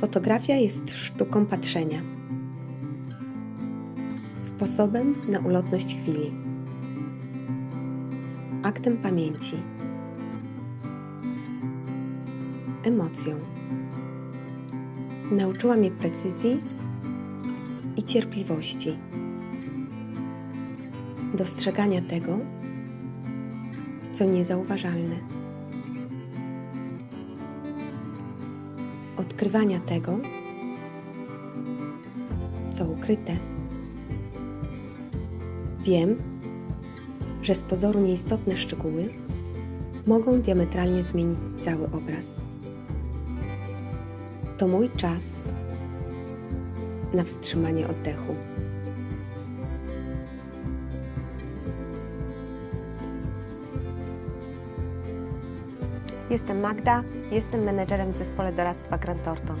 Fotografia jest sztuką patrzenia, sposobem na ulotność chwili, aktem pamięci, emocją. Nauczyła mnie precyzji i cierpliwości, dostrzegania tego, co niezauważalne. Odkrywania tego, co ukryte. Wiem, że z pozoru nieistotne szczegóły mogą diametralnie zmienić cały obraz. To mój czas na wstrzymanie oddechu. Jestem Magda, jestem menedżerem w zespole doradztwa Grant Thornton.